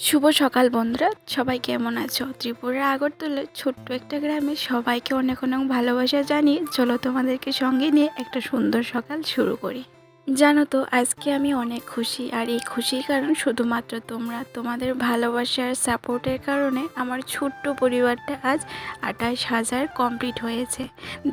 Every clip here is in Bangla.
শুভ সকাল বন্ধুরা। সবাই কেমন আছো? ত্রিপুরা আগরতলা ছোট্ট একটা গ্রামে সবাইকে অনেক অনেক ভালোবাসা জানিয়ে চলো তোমাদেরকে সঙ্গে নিয়ে একটা সুন্দর সকাল শুরু করি। জানো তো, আজকে আমি অনেক খুশি আর এই খুশির কারণ শুধুমাত্র তোমরা, তোমাদের ভালোবাসার সাপোর্টের কারণে আমার ছোট্ট পরিবারটা আজ আঠাশ হাজার কমপ্লিট হয়েছে।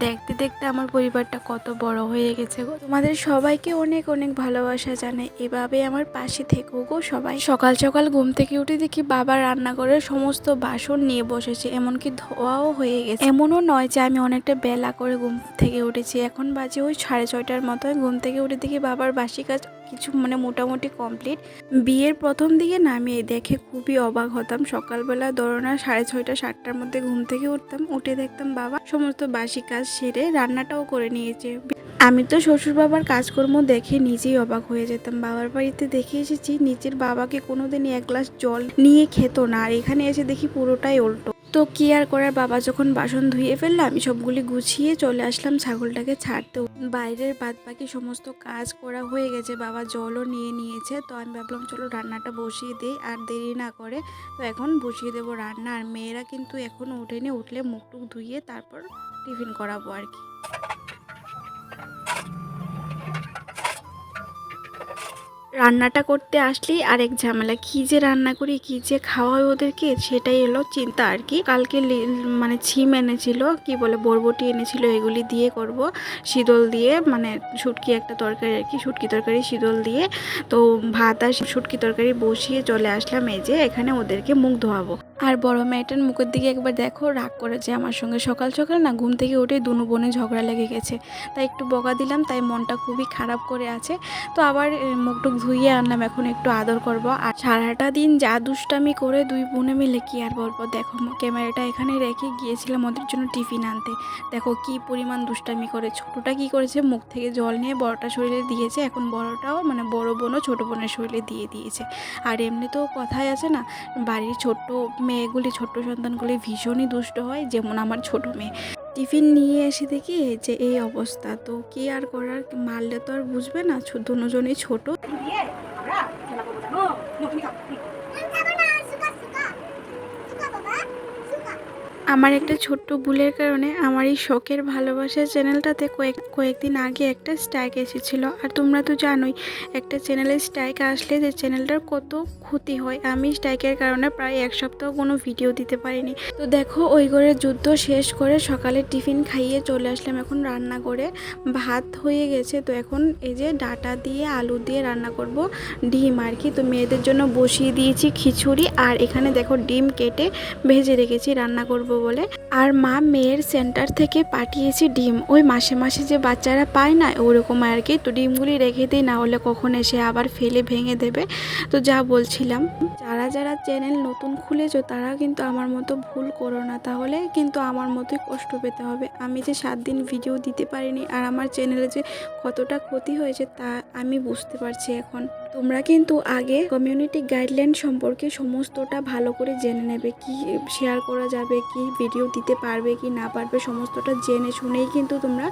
দেখতে দেখতে আমার পরিবারটা কত বড় হয়ে গেছে গো। তোমাদের সবাইকে অনেক অনেক ভালোবাসা জানে এভাবে আমার পাশে থেকো গো সবাই। সকাল সকাল ঘুম থেকে উঠে দেখি বাবা রান্নাঘরের সমস্ত বাসন নিয়ে বসেছে, এমনকি ধোয়াও হয়ে গেছে। এমনও নয় যে আমি অনেকটা বেলা করে ঘুম থেকে উঠেছি। এখন বাজে ওই সাড়ে ছয়টার মতো ঘুম থেকে উঠে দেখি বাবার বাসি কাজ কিছু মানে মোটামুটি কমপ্লিট। বিয়ের প্রথম দিকে নামিয়ে দেখে খুবই অবাক হতাম। সকালবেলা ধরোনা সাড়ে ছয়টা, সাতটার মধ্যে ঘুম থেকে উঠতাম। উঠে দেখতাম বাবা সমস্ত বাসি কাজ সেরে রান্নাটাও করে নিয়েছে। আমি তো শ্বশুর বাবার কাজকর্ম দেখে নিজেই অবাক হয়ে যেতাম। বাবার বাড়িতে দেখে এসেছি, নিজের বাবাকে কোনোদিনই এক গ্লাস জল নিয়ে খেত না। আর এখানে এসে দেখি পুরোটাই উল্টো। তো কি আর করার? বাবা যখন বাসন ধুয়ে ফেলল, আমি সবগুলি গুছিয়ে চলে আসলাম ছাগলটাকে ছাড়তে। বাইরের বাদ বাকি সমস্ত কাজ করা হয়ে গেছে। বাবা জলও নিয়ে নিয়েছে। তো আমি ভাবলাম, চলো রান্নাটা বসিয়ে দিই, আর দেরি না করে তো এখন বসিয়ে দেবো রান্না। আর মেয়েরা কিন্তু এখনও উঠেনি উঠলে মুখ টুক ধুয়ে তারপর টিফিন করাবো আর কি। রান্নাটা করতে আসলেই আরেক ঝামেলা। কি যে রান্না করি, কি যে খাওয়াই ওদেরকে, সেটাই এলো চিন্তা আর কি। কালকে মানে ছিম এনেছিল, কি বলে, বরবটি এনেছিল, এগুলি দিয়ে করব। শীতল দিয়ে মানে শুটকি একটা তরকারি আর কি, শুটকি তরকারি, শীতল দিয়ে। তো ভাত আর শুটকি তরকারি বসিয়ে চলে আসলাম, এই যে এখানে ওদেরকে মুখ ধোয়াবো। আর বড় মেয়েটার মুখের দিকে একবার দেখো, রাগ করেছে আমার সঙ্গে। সকাল সকাল না ঘুম থেকে উঠে দুনো বোনে ঝগড়া লেগে গেছে। তাই একটু বকা দিলাম, তাই মনটা খুবই খারাপ করে আছে। তো আবার মুখটুক ধুইয়ে আনলাম, এখন একটু আদর করব। আর সারাটা দিন যা দুষ্টামি করে দুই বোনে মিলে কি আর বলব? দেখো, ক্যামেরাটা এখানে রেখে গিয়েছিলাম ওদের জন্য টিফিন আনতে। দেখো, কি পরিমাণ দুষ্টামি করে। ছোটটা কি করেছে? মুখ থেকে জল নিয়ে বড়টা শরীরে দিয়েছে। এখন বড়টাও মানে বড় বোনও ছোট বোনের শরীরে দিয়ে দিয়েছে। আর এমনি তো কথাই আছে না, বাড়ির ছোট্ট মেয়েগুলি, ছোট্ট সন্তানগুলি ভীষণই দুষ্ট হয়, যেমন আমার ছোট মেয়ে। টিফিন নিয়ে এসে দেখি যে এই অবস্থা। তো কি আর করার? মারলে তো আর বুঝবে না দুজনেই ছোট। আমার একটা ছোট্ট ভুলের কারণে আমার এই শখের ভালোবাসা চ্যানেলটাতে কয়েক, কয়েকদিন আগে একটা স্ট্রাইক এসেছিল। আর তোমরা তো জানোই, একটা চ্যানেলে স্ট্রাইক আসলে যে চ্যানেলটার কত ক্ষতি হয়। আমি স্ট্রাইকের কারণে প্রায় এক সপ্তাহ কোনো ভিডিও দিতে পারিনি। তো দেখো, ওই ঘরে যুদ্ধ শেষ করে সকালে টিফিন খাইয়ে চলে আসলাম এখন রান্না করে ভাত হয়ে গেছে, তো এখন এই যে ডাটা দিয়ে, আলু দিয়ে রান্না করব। ডিম আর কি, তো মেয়েদের জন্য বসিয়ে দিয়েছি খিচুড়ি। আর এখানে দেখো ডিম কেটে ভেজে রেখেছি, রান্না করব বলে। আর মা মেয়ের সেন্টার থেকে পাঠিয়েছি ডিম। ওই মাসে মাসে যে বাচ্চারা পায় না, ওরকম আর কি। তো ডিমগুলি রেখে দিই, না হলে কখন এসে আবার ফেলে ভেঙে দেবে। তো যা বলছিলাম। যারা যারা চ্যানেল নতুন খুলেছো, তারা কিন্তু আমার মতো ভুল করো না। তাহলে কিন্তু আমার মতোই কষ্ট পেতে হবে। আমি যে সাত দিন ভিডিও দিতে পারিনি, আর আমার চ্যানেলে যে কতটা ক্ষতি হয়েছে, তা আমি বুঝতে পারছি এখন। তোমরা কিন্তু আগে কমিউনিটি গাইডলাইন সম্পর্কে সমস্তটা ভালো করে জেনে নেবে, কি শেয়ার করা যাবে, কি ভিডিও দিতে পারবে, কি না পারবে, সমস্তটা জেনে শুনেই কিন্তু তোমরা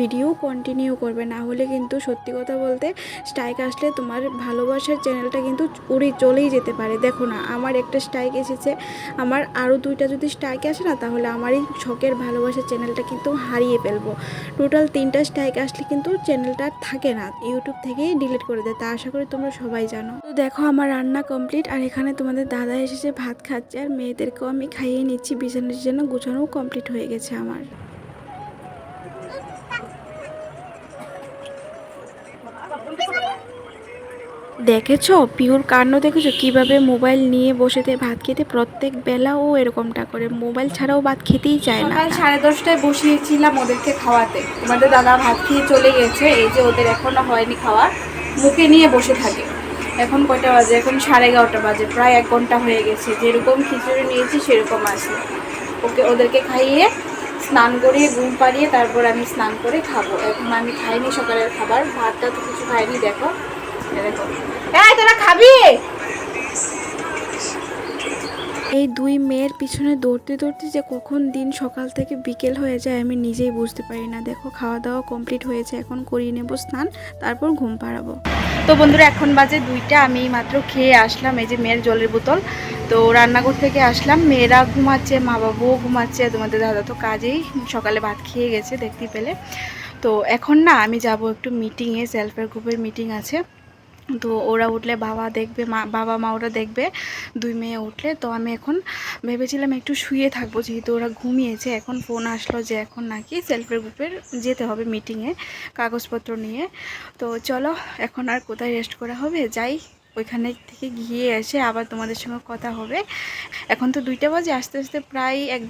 ভিডিও কন্টিনিউ করবে। না হলে কিন্তু সত্যি কথা বলতে স্ট্রাইক আসলে তোমার ভালোবাসার চ্যানেলটা কিন্তু উড়ে চলেই যেতে পারে। দেখো না, আমার একটা স্ট্রাইক এসেছে, আমার আরও দুইটা যদি স্ট্রাইক আসে না, তাহলে আমার এই শখের ভালোবাসার চ্যানেলটা কিন্তু হারিয়ে ফেলব। টোটাল তিনটা স্ট্রাইক আসলে কিন্তু চ্যানেলটা থাকে না ইউটিউব থেকেই ডিলিট করে দেয়। তা আশা করি তোমরা সবাই জানো। তো দেখো আমার রান্না কমপ্লিট আর এখানে তোমাদের দাদা এসেছে ভাত খাচ্ছে, আর মেয়েদেরকেও আমি খাইয়ে নিচ্ছি বিছানার জন্য গুছানোও কমপ্লিট হয়ে গেছে আমার। দেখেছ? পিওর কাণ্ড দেখেছ? কীভাবে মোবাইল নিয়ে বসেতে ভাত খেতে, প্রত্যেক বেলা ও এরকমটা করে। মোবাইল ছাড়াও ভাত খেতেই চায় না। সাড়ে দশটায় বসিয়েছিলাম ওদেরকে খাওয়াতে। তোমাদের দাদা ভাত খেয়ে চলে গেছে, এই যে ওদের এখনও হয়নি খাওয়া। মুখে নিয়ে বসে থাকে। এখন কয়টা বাজে? এখন সাড়ে এগারোটা বাজে। প্রায় এক ঘণ্টা হয়ে গেছে। যেরকম খিচুড়ি নিয়েছি, সেরকম আছে। ওকে, ওদেরকে খাইয়ে স্নান করিয়ে, ঘুম পাড়িয়ে তারপর আমি স্নান করে খাব। এখন আমি খাইনি সকালের খাবার। ভাতটা তো কিছু খাইনি, দেখো। দেখো। এই, তোরা খাবি? এই দুই মেয়ের পিছনে দৌড়তে দৌড়তে যে কখন দিন সকাল থেকে বিকেল হয়ে যায় আমি নিজেই বুঝতে পারি না। দেখো খাওয়া দাওয়া কমপ্লিট হয়েছে, এখন করিয়ে নেব স্নান, তারপর ঘুম পাড়াবো। তো বন্ধুরা, এখন বাজে দুইটা, আমি মাত্র খেয়ে আসলাম, এই যে মেয়ের জলের বোতল। তো রান্নাঘর থেকে আসলাম, মেয়েরা ঘুমাচ্ছে মা বাবুও ঘুমাচ্ছে, তোমাদের দাদা তো কাজেই, সকালে ভাত খেয়ে গেছে, দেখতে পেলে। তো এখন না, আমি যাব একটু মিটিংয়ে সেলফ হেল্প গ্রুপের মিটিং আছে। তো ওরা উঠলে বাবা দেখবে, মা, বাবা, মা ওরা দেখবে, দুই মেয়ে উঠলে। তো আমি এখন ভেবেছিলাম একটু শুয়ে থাকব, যেহেতু ওরা ঘুমিয়েছে। এখন ফোন আসলো যে এখন নাকি সেলফ হেল্প গ্রুপের যেতে হবে মিটিংয়ে কাগজপত্র নিয়ে। তো চলো, এখন আর কোথায় রেস্ট করা হবে? যাই, ওইখানে থেকে গিয়ে এসে আবার তোমাদের সঙ্গে কথা হবে। এখন তো দুইটা বাজে, আস্তে আস্তে প্রায় এক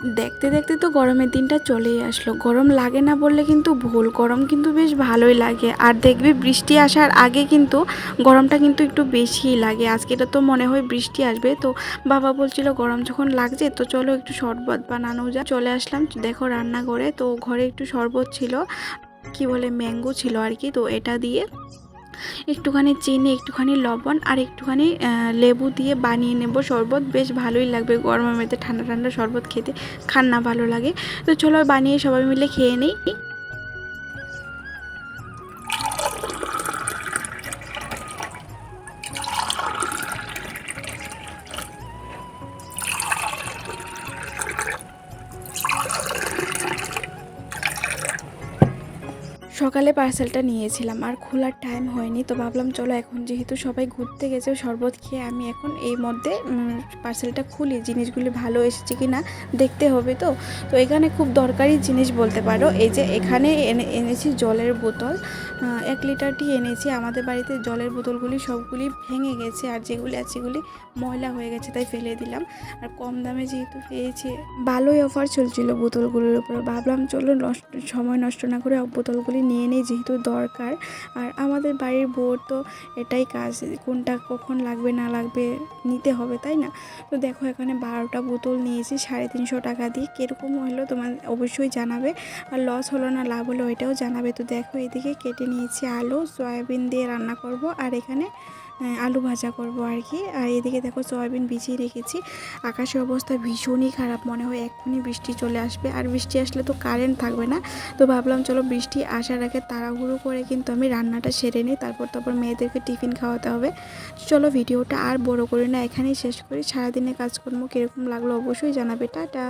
দেখতে দেখতে তো গরমের দিনটা চলেই আসলো। গরম লাগে না বললে কিন্তু ভুল, গরম কিন্তু বেশ ভালোই লাগে। আর দেখবে বৃষ্টি আসার আগে কিন্তু গরমটা কিন্তু একটু বেশিই লাগে। আজকে এটা তো মনে হয় বৃষ্টি আসবে, তো বাবা বলছিল গরম যখন লাগছে তো চলো একটু শরবত বানানো যা চলে আসলাম, দেখো রান্না করে, তো ঘরে একটু শরবত ছিল, কি বলে, ম্যাঙ্গো ছিল আর কি, তো এটা দিয়ে একটুখানি চিনি, একটুখানি লবণ আর একটুখানি লেবু দিয়ে বানিয়ে নেব শরবত। বেশ ভালোই লাগবে গরমের মধ্যে ঠান্ডা ঠান্ডা শরবত খেতে। খান্না ভালো লাগে। তো চলো বানিয়ে সবাই মিলে খেয়ে নিই। সকালে পার্সেলটা নিয়েছিলাম, আর খোলার টাইম হয়নি, তো ভাবলাম চলো এখন যেহেতু সবাই ঘুরতে গেছে, শরবত খেয়ে আমি এখন এই মধ্যে পার্সেলটা খুলি। জিনিসগুলি ভালো এসেছে কি না দেখতে হবে তো। তো এখানে খুব দরকারি জিনিস বলতে পারো, এই যে এখানে এনে, এনেছি জলের বোতল এক লিটারটি এনেছি। আমাদের বাড়িতে জলের বোতলগুলি সবগুলি ভেঙে গেছে, আর যেগুলি আছে সেগুলি ময়লা হয়ে গেছে, তাই ফেলে দিলাম। আর কম দামে যেহেতু পেয়েছি, ভালোই অফার চলছিল বোতলগুলোর উপর। ভাবলাম চলো নষ্ট, সময় নষ্ট না করে বোতলগুলি নিয়ে নিই যেহেতু দরকার। আর আমাদের বাড়ির বউর তো এটাই কাজ, কোনটা কখন লাগবে না লাগবে নিতে হবে, তাই না? তো দেখো এখানে বারোটা বোতল নিয়েছি, সাড়ে তিনশো টাকা দিয়ে। কীরকম হলো তোমার অবশ্যই জানাবে। আর লস হলো না লাভ হলো ওইটাও জানাবে। তো দেখো এদিকে কেটে নিয়েছি আলু, সয়াবিন দিয়ে রান্না করব। আর এখানে আলু ভাজা করব আর কি। আর এদিকে দেখো সয়াবিন বিছিয়ে রেখেছি। আকাশের অবস্থা ভীষণই খারাপ মনে হয়, এক্ষুনি বৃষ্টি চলে আসবে। আর বৃষ্টি আসলে তো কারেন্ট থাকবে না। তো ভাবলাম চলো বৃষ্টি আসার আগে তাড়াহুড়ো করে কিন্তু আমি রান্নাটা সেরে নিই। তারপর তারপর মেয়েদেরকে টিফিন খাওয়াতে হবে। চলো ভিডিওটা আর বড় করি না, এখানেই শেষ করি। সারাদিনে কাজকর্ম কীরকম লাগল অবশ্যই জানাবে। টাটা!